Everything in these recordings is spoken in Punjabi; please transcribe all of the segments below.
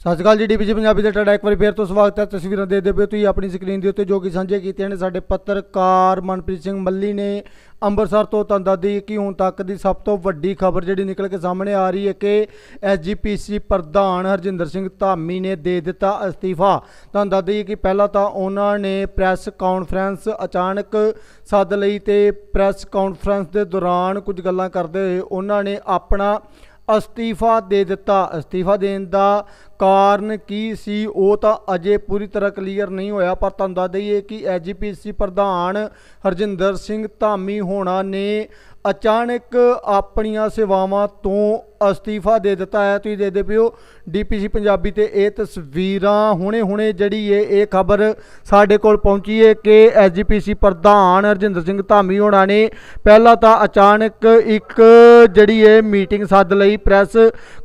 ਸਤਿ ਸ਼੍ਰੀ ਅਕਾਲ ਜੀ ਡੀਪੀਜੀ ਪੰਜਾਬੀ ਦੇ ਤੁਹਾਡਾ ਇੱਕ ਵਾਰੀ ਫੇਰ ਤੋਂ ਸਵਾਗਤ ਹੈ। ਤਸਵੀਰਾਂ ਦੇ ਦਿਓ ਤੁਸੀਂ ਆਪਣੀ ਸਕਰੀਨ ਦੇ ਉੱਤੇ ਜੋ ਕਿ ਸਾਂਝੇ ਕੀਤੀਆਂ ਨੇ। ਸਾਡੇ ਪੱਤਰਕਾਰ ਮਨਪ੍ਰੀਤ ਸਿੰਘ ਮੱਲੀ ਨੇ ਅੰਮ੍ਰਿਤਸਰ ਤੋਂ ਤੁਹਾਨੂੰ ਦੱਸਦੀ ਕਿ ਹੁਣ ਤੱਕ ਦੀ ਸਭ ਤੋਂ ਵੱਡੀ ਖਬਰ ਜਿਹੜੀ ਨਿਕਲ ਕੇ ਸਾਹਮਣੇ ਆ ਰਹੀ ਹੈ ਕਿ ਐਸਜੀਪੀਸੀ ਪ੍ਰਧਾਨ ਹਰਜਿੰਦਰ ਸਿੰਘ ਧਾਮੀ ਨੇ ਦੇ ਦਿੱਤਾ ਅਸਤੀਫਾ। ਤੁਹਾਨੂੰ ਦੱਸਦੀ ਕਿ ਪਹਿਲਾਂ ਤਾਂ ਉਹਨਾਂ ਨੇ ਪ੍ਰੈਸ ਕਾਨਫਰੰਸ ਅਚਾਨਕ ਸੱਦ ਲਈ ਤੇ ਪ੍ਰੈਸ ਕਾਨਫਰੰਸ ਦੇ ਦੌਰਾਨ ਕੁਝ ਗੱਲਾਂ ਕਰਦੇ ਹੋਏ ਉਹਨਾਂ ਨੇ ਆਪਣਾ ਅਸਤੀਫਾ ਦੇ ਦਿੱਤਾ। ਅਸਤੀਫਾ ਦੇਣ ਦਾ ਕਾਰਨ ਕੀ ਸੀ? ਉਹ ਤਾਂ ਅਜੇ ਪੂਰੀ ਤਰ੍ਹਾਂ ਕਲੀਅਰ ਨਹੀਂ ਹੋਇਆ, ਪਰ ਤੁਹਾਨੂੰ ਦੱਸ ਦਈਏ ਕਿ ਐਜੀਪੀਸੀ ਪ੍ਰਧਾਨ ਹਰਜਿੰਦਰ ਸਿੰਘ ਧਾਮੀ ਹੋਣਾ ਨੇ ਅਚਾਨਕ ਆਪਣੀਆਂ ਸੇਵਾਵਾਂ ਤੋਂ ਅਸਤੀਫਾ ਦੇ ਦਿੱਤਾ ਹੈ। ਤੁਸੀਂ ਦੇਖਦੇ ਪਿਓ ਡੀਪੀਸੀ ਪੰਜਾਬੀ ਤੇ ਇਹ ਤਸਵੀਰਾਂ ਹੁਣੇ-ਹੁਣੇ ਜਿਹੜੀ ਇਹ ਇਹ ਖਬਰ ਸਾਡੇ ਕੋਲ ਪਹੁੰਚੀ ਹੈ ਕਿ ਐਜੀਪੀਸੀ ਪ੍ਰਧਾਨ ਰਜਿੰਦਰ ਸਿੰਘ ਧਾਮੀ ਹੋਣਾ ਨੇ ਪਹਿਲਾਂ ਤਾਂ ਅਚਾਨਕ ਇੱਕ ਜਿਹੜੀ ਇਹ ਮੀਟਿੰਗ ਸੱਦ ਲਈ, ਪ੍ਰੈਸ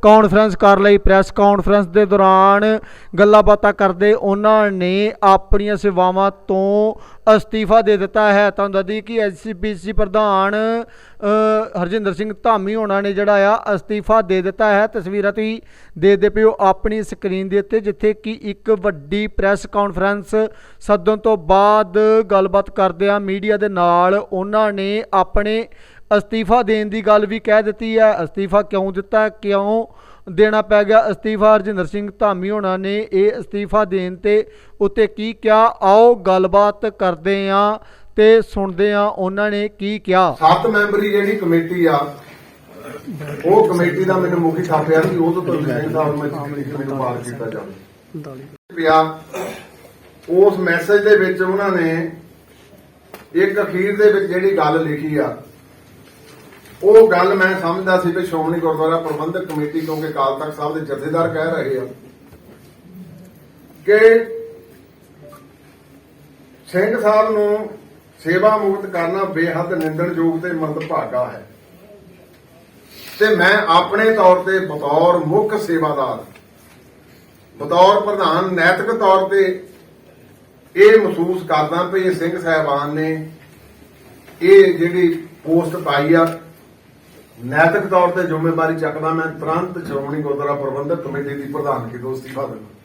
ਕਾਨਫਰੰਸ ਕਰ ਲਈ। ਪ੍ਰੈਸ ਕਾਨਫਰੰਸ ਦੇ ਦੌਰਾਨ ਗੱਲਾਂ ਬਾਤਾਂ ਕਰਦੇ ਉਹਨਾਂ ਨੇ ਆਪਣੀਆਂ ਸੇਵਾਵਾਂ ਤੋਂ ਅਸਤੀਫਾ ਦੇ ਦਿੱਤਾ ਹੈ। ਤੁਹਾਨੂੰ ਦੱਸਦੀ ਕਿ ਐਸਸੀਪੀਸੀ ਪ੍ਰਧਾਨ ਹਰਜਿੰਦਰ ਸਿੰਘ ਧਾਮੀ ਹੋਣਾ ਨੇ ਜਿਹੜਾ ਆ, ਅਸਤੀਫਾ ਦੇ ਦਿੱਤਾ ਹੈ। ਤਸਵੀਰਾਂ ਤੁਸੀਂ ਦੇਖਦੇ ਪਿਓ ਆਪਣੀ ਸਕਰੀਨ ਦੇ ਉੱਤੇ, ਜਿੱਥੇ ਕਿ ਇੱਕ ਵੱਡੀ ਪ੍ਰੈਸ ਕਾਨਫਰੰਸ ਸੱਦਣ ਤੋਂ ਬਾਅਦ ਗੱਲਬਾਤ ਕਰਦੇ ਆ। ਮੀਡੀਆ ਦੇ ਨਾਲ ਉਹਨਾਂ ਨੇ ਆਪਣੇ ਅਸਤੀਫਾ ਦੇਣ ਦੀ ਗੱਲ ਵੀ ਕਹਿ ਦਿੱਤੀ ਹੈ। ਅਸਤੀਫਾ ਕਿਉਂ ਦਿੱਤਾ, ਕਿਉਂ ਦੇਣਾ ਪੈ ਗਿਆ। ਅਸਤੀਫਾ ਹਰਜਿੰਦਰ ਸਿੰਘ ਧਾਮੀ ਹੋਣਾ ਨੇ ਇਹ ਅਸਤੀਫਾ ਦੇਣ ਤੇ ਉੱਤੇ ਕੀ ਕਿਹਾ? ਆਓ ਗੱਲਬਾਤ ਕਰਦੇ ਆ ਤੇ ਸੁਣਦੇ ਆ ਉਹਨਾਂ ਨੇ ਕੀ ਕਿਹਾ। ਸੱਤ ਮੈਂਬਰੀ ਜਿਹੜੀ ਕਮੇਟੀ ਆ, ਉਹ ਕਮੇਟੀ ਦਾ ਮੈਨੂੰ ਮੁਖੀ ਥਾਪਿਆ ਸੀ, ਉਹ ਤੋਂ ਤੋਂ ਸਾਹਿਬ ਮੈਂ ਚਿੱਠੀ ਮੈਨੂੰ ਪਾਰ ਕੀਤਾ ਜਾਵੇ। ਪਿਆ ਉਸ ਮੈਸੇਜ ਦੇ ਵਿੱਚ ਉਹਨਾਂ ਨੇ ਇੱਕ ਅਖੀਰ ਦੇ ਵਿੱਚ ਜਿਹੜੀ ਗੱਲ ਲਿਖੀ ਆ ਉਹ ਗੱਲ ਮੈਂ ਸਮਝਦਾ ਸੀ ਕਿ ਸ਼੍ਰੋਮਣੀ ਗੁਰਦੁਆਰਾ ਪ੍ਰਬੰਧਕ ਕਮੇਟੀ, ਕਿਉਂਕਿ ਅਕਾਲ ਤਖਤ ਸਾਹਿਬ ਦੇ ਜਥੇਦਾਰ ਕਹਿ ਰਹੇ ਆ ਕਿ ਸਿੰਘ ਸਾਹਿਬ ਨੂੰ ਸੇਵਾ ਮੁਕਤ ਕਰਨਾ ਬੇਹੱਦ ਨਿੰਦਣਯੋਗ ਤੇ ਮੰਦਭਾਗਾ ਹੈ। ਤੇ ਮੈਂ ਆਪਣੇ ਤੌਰ ਤੇ ਬਤੌਰ ਮੁੱਖ ਸੇਵਾਦਾਰ, ਬਤੌਰ ਪ੍ਰਧਾਨ, ਨੈਤਿਕ ਤੌਰ ਤੇ ਇਹ ਮਹਿਸੂਸ ਕਰਦਾ ਵੀ ਇਹ ਸਿੰਘ ਸਾਹਿਬਾਨ ਨੇ ਇਹ ਜਿਹੜੀ ਪੋਸਟ ਪਾਈ ਆ ਨੈਤਿਕ ਤੌਰ ਤੇ ਜ਼ਿੰਮੇਵਾਰੀ ਚੱਕਦਾ ਮੈਂ, ਤੁਰੰਤ ਸ਼੍ਰੋਮਣੀ ਗੁਰਦੁਆਰਾ ਪ੍ਰਬੰਧਕ ਕਮੇਟੀ ਦੀ ਪ੍ਰਧਾਨਗੀ ਤੋਂ ਅਸਤੀਫਾ ਦਿੰਦਾ।